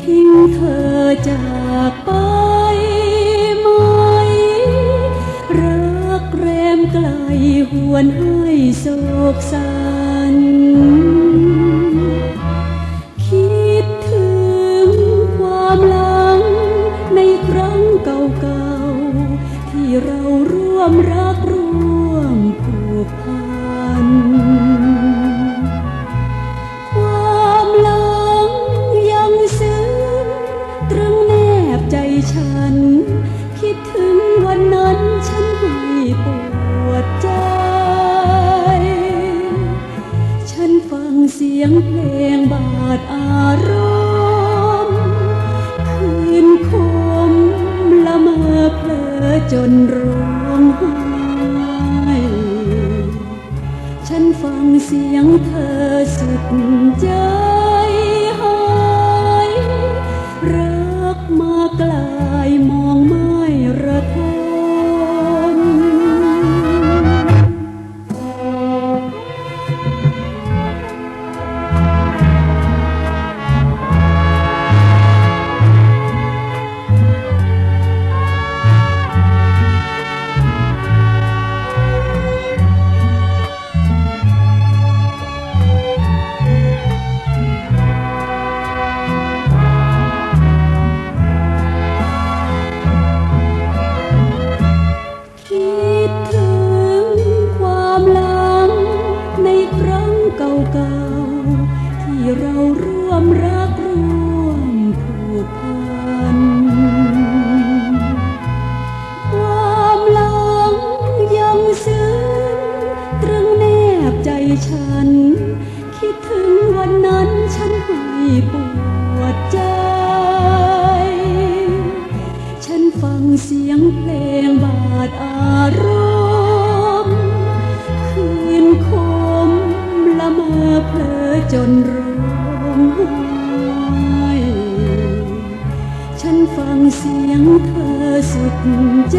ทิ้งเธอจากไปไหม รักแรมไกลหวนให้โศกสัน สียงเพลงบาดอารมณ์คืนคมละเมอเพลอจนร้องไห้ฉันฟังเสียงเธอสุดใจ ฉัน คิดถึงวันนั้นฉันให้ปวดใจ ฉันฟังเสียงเพลงบาดอารมณ์ คืนคมละเมอเพลอจนร้องไห้ฉันฟังเสียงเธอสุดใจ